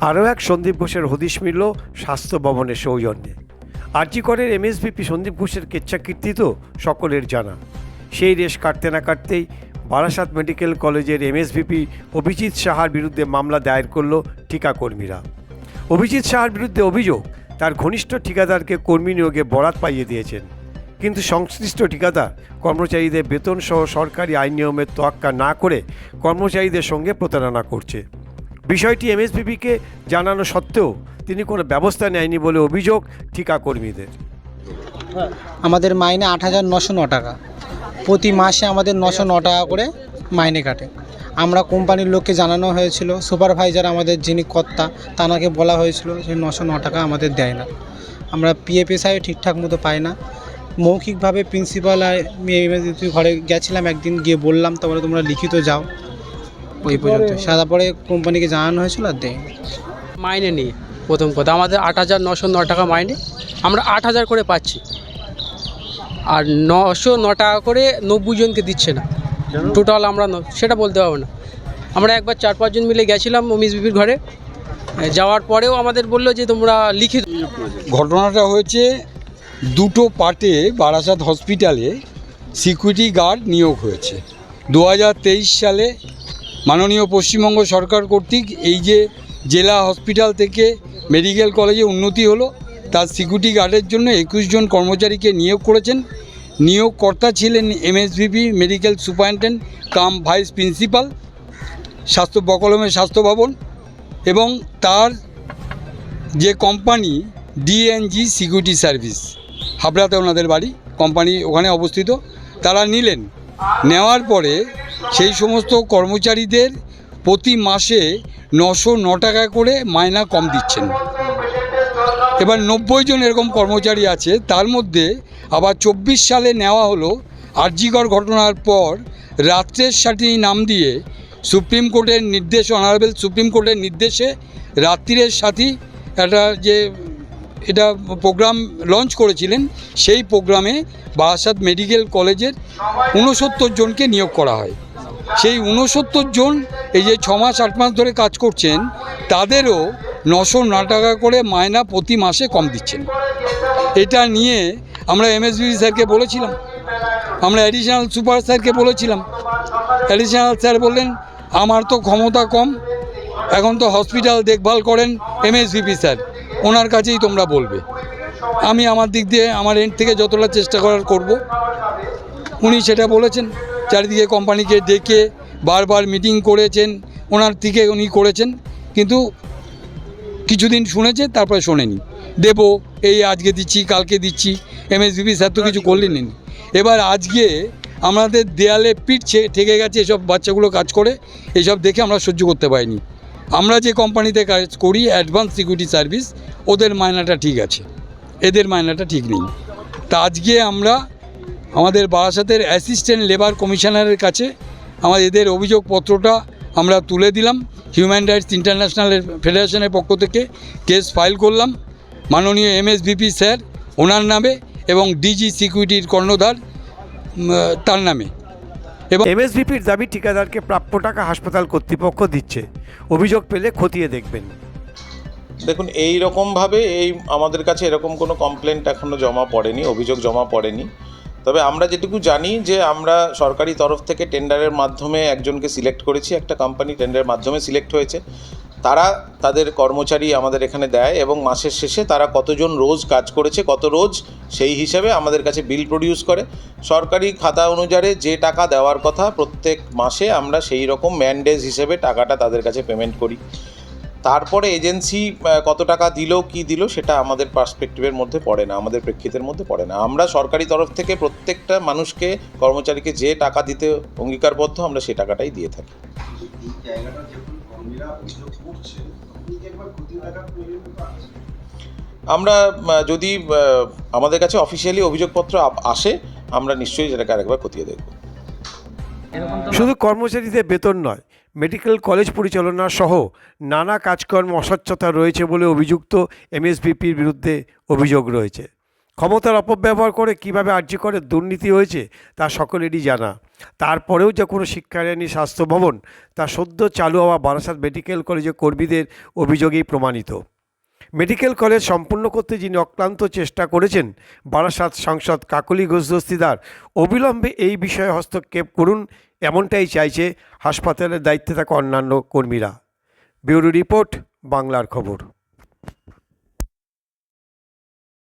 আরও এক সন্দীপ ঘোষের হদিশ মিলল স্বাস্থ্য ভবনের সৌজন্যে। আরজিকরের এমএসভিপি সন্দীপ ঘোষের কেচ্ছাকীর্তি তো সকলের জানা। সেই রেশ কাটতে না কাটতেই বারাসাত মেডিকেল কলেজের এমএসভিপি অভিজিৎ সাহার বিরুদ্ধে মামলা দায়ের করল ঠিকাকর্মীরা। অভিজিৎ সাহার বিরুদ্ধে অভিযোগ, তার ঘনিষ্ঠ ঠিকাদারকে কর্মী নিয়োগে বরাত পাইয়ে দিয়েছেন। কিন্তু সংশ্লিষ্ট ঠিকাদার কর্মচারীদের বেতন সহ সরকারি আইন নিয়মের তোয়াক্কা না করে কর্মচারীদের সঙ্গে প্রতারণা করছে। বিষয়টি এমএসপিপিকে জানানো সত্ত্বেও তিনি কোনো ব্যবস্থা নেয়নি বলে অভিযোগ ঠিকাকর্মীদের। আমাদের মাইনে আট হাজার নশো ন টাকা। প্রতি মাসে আমাদের নশো ন টাকা করে মাইনে কাটে। আমরা কোম্পানির লোককে জানানো হয়েছিল, সুপারভাইজার আমাদের যিনি কর্তা, তানাকে বলা হয়েছিল যে নশো ন টাকা আমাদের দেয় না। আমরা পিএফএসআই ঠিকঠাক মতো পাই না। মৌখিকভাবে প্রিন্সিপাল আর ঘরে গেছিলাম, একদিন গিয়ে বললাম তারপরে তোমরা লিখিত যাও। ওই পর্যন্ত। সাদা পরে কোম্পানিকে জানানো হয়েছিল আর দেয় মাইনে নিয়ে প্রথম কথা। আমাদের আট হাজার নশো ন টাকা মাইনে। আমরা আট হাজার করে পাচ্ছি। আর নশো ন টাকা করে নব্বই জনকে দিচ্ছে না। টোটাল আমরা ন- সেটা বলতে পারব না। আমরা একবার চার পাঁচজন মিলে গেছিলাম অমিস বিবির ঘরে। যাওয়ার পরেও আমাদের বলল যে তোমরা লিখিত ঘটনাটা হয়েছে দুটো পার্টে বারাসাত হসপিটালে সিকিউরিটি গার্ড নিয়োগ হয়েছে। দু হাজার তেইশ সালে মাননীয় পশ্চিমবঙ্গ সরকার কর্তৃক এই যে জেলা হসপিটাল থেকে মেডিকেল কলেজে উন্নতি হলো, তার সিকিউরিটি গার্ডের জন্য একুশ জন কর্মচারীকে নিয়োগ করেছেন। নিয়োগকর্তা ছিলেন MSVP medical superintendent, cum vice principal, স্বাস্থ্য বকলমের স্বাস্থ্য ভবন এবং তার যে কোম্পানি ডিএনজি সিকিউরিটি সার্ভিস, হাবড়াতে ওনাদের বাড়ি, কোম্পানি ওখানে অবস্থিত। তারা নিলেন নেওয়ার পরে সেই সমস্ত কর্মচারীদের প্রতি মাসে নশো ন টাকা করে মায়না কম দিচ্ছেন। এবার নব্বই জন এরকম কর্মচারী আছে, তার মধ্যে আবার চব্বিশ সালে নেওয়া হলো আরজিকর ঘটনার পর রাত্রের সাথী নাম দিয়ে সুপ্রিম কোর্টের নির্দেশ, অনারেবল সুপ্রিম কোর্টের নির্দেশে রাত্রিরের সাথী একটা যে এটা প্রোগ্রাম লঞ্চ করেছিলেন, সেই প্রোগ্রামে বারাসাত মেডিকেল কলেজের ঊনসত্তর জনকে নিয়োগ করা হয়। সেই ঊনসত্তর জন এই যে ছ মাস, আট মাস ধরে কাজ করছেন, তাদেরও নশো ন টাকা করে মায়না প্রতি মাসে কম দিচ্ছেন। এটা নিয়ে আমরা এমএসবি স্যারকে বলেছিলাম, আমরা অ্যাডিশনাল সুপার স্যারকে বলেছিলাম। অ্যাডিশনাল স্যার বললেন, আমার তো ক্ষমতা কম, এখন তো হসপিটাল দেখভাল করেন এমএসভিপি স্যার। ওনার কাছেই তোমরা বলবে। আমি আমার দিক দিয়ে, আমার এন্ড থেকে যতটা চেষ্টা করার করব, উনি সেটা বলেছেন। চারিদিকে কোম্পানিকে ডেকে বারবার মিটিং করেছেন, ওনার দিকে উনি করেছেন। কিন্তু কিছুদিন শুনেছে, তারপরে শোনেনি। দেবো, এই আজকে দিচ্ছি, কালকে দিচ্ছি এম এস এমএসবিপি স্যার তো কিছু করলেন এবার আজকে আমাদের দেয়ালে পিঠ ছে- ঠেকে গেছে, এসব বাচ্চাগুলো কাজ করে, এসব দেখে আমরা সহ্য করতে পারিনি। আমরা যে কোম্পানিতে কাজ করি অ্যাডভান্স সিকিউরিটি সার্ভিস ওদের মায়নাটা ঠিক আছে। এদের মায়নাটা ঠিক নেই। তা আজকে আমরা আমাদের বারাসাতের অ্যাসিস্ট্যান্ট লেবার কমিশনারের কাছে আমার এদের অভিযোগপত্রটা আমরা তুলে দিলাম। হিউম্যান রাইটস ইন্টারন্যাশনাল ফেডারেশনের পক্ষ থেকে কেস ফাইল করলাম। মাননীয় এমএসভিপি স্যার ওনার নামে এবং ডিজি সিকিউরিটির কর্ণধার তার নামে। এবং এমএসভিপির দাবি ঠিকাদারকে প্রাপ্য টাকা হাসপাতাল কর্তৃপক্ষ দিচ্ছে। অভিযোগ পেলে খতিয়ে দেখবেন। দেখুন এই রকমভাবে এই আমাদের কাছে এরকম কোনো কমপ্লেন্ট এখনও জমা পড়েনি অভিযোগ জমা পড়েনি। তবে আমরা যেটুকু জানি যে আমরা সরকারি তরফ থেকে টেন্ডারের মাধ্যমে একজনকে সিলেক্ট করেছি একটা কোম্পানি টেন্ডারের মাধ্যমে সিলেক্ট হয়েছে। তারা তাদের কর্মচারী আমাদের এখানে দেয় এবং মাসের শেষে তারা কতজন রোজ কাজ করেছে, কত রোজ সেই হিসাবে আমাদের কাছে বিল প্রডিউস করে। সরকারি খাতা অনুযায়ী যে টাকা দেওয়ার কথা প্রত্যেক মাসে আমরা সেই রকম ম্যান্ডেজ হিসেবে টাকাটা তাদের কাছে পেমেন্ট করি। তারপরে এজেন্সি কত টাকা দিল, কি দিল, সেটা আমাদের পার্সপেক্টিভের মধ্যে পড়ে না, আমাদের প্রেক্ষিতের মধ্যে পড়ে না। আমরা সরকারি তরফ থেকে প্রত্যেকটা মানুষকে, কর্মচারীকে যে টাকা দিতে অঙ্গীকারবদ্ধ, আমরা সেই টাকাটাই দিয়ে থাকি। আমরা যদি আমাদের কাছে অফিসিয়ালি অভিযোগপত্র আসে, আমরা নিশ্চয়ই সেটাকে আরেকবার খতিয়ে দেখব। শুধু কর্মচারীদের বেতন নয় মেডিকেল কলেজ পরিচালনা সহ নানা কাজকর্ম অস্বচ্ছতা রয়েছে বলে অভিযুক্ত এমএসভিপির বিরুদ্ধে অভিযোগ রয়েছে। ক্ষমতার অপব্যবহার করে কীভাবে আর্জি করে দুর্নীতি হয়েছে, তা সকলেরই জানা। তারপরেও যে কোনো শিক্ষায়নী স্বাস্থ্য ভবন, তা সদ্য চালু হওয়া বারাসাত মেডিকেল কলেজের কর্মীদের অভিযোগেই প্রমাণিত। মেডিকেল কলেজ সম্পূর্ণ করতে যিনি অক্লান্ত চেষ্টা করেছেন, বারাসাত সাংসদ কাকলি ঘোষ দস্তিদার অবিলম্বে এই বিষয়ে হস্তক্ষেপ করুন এমনটাই চাইছে হাসপাতালের দায়িত্বে থাকা অন্যান্য কর্মীরা। ব্যুরো রিপোর্ট, বাংলার খবর।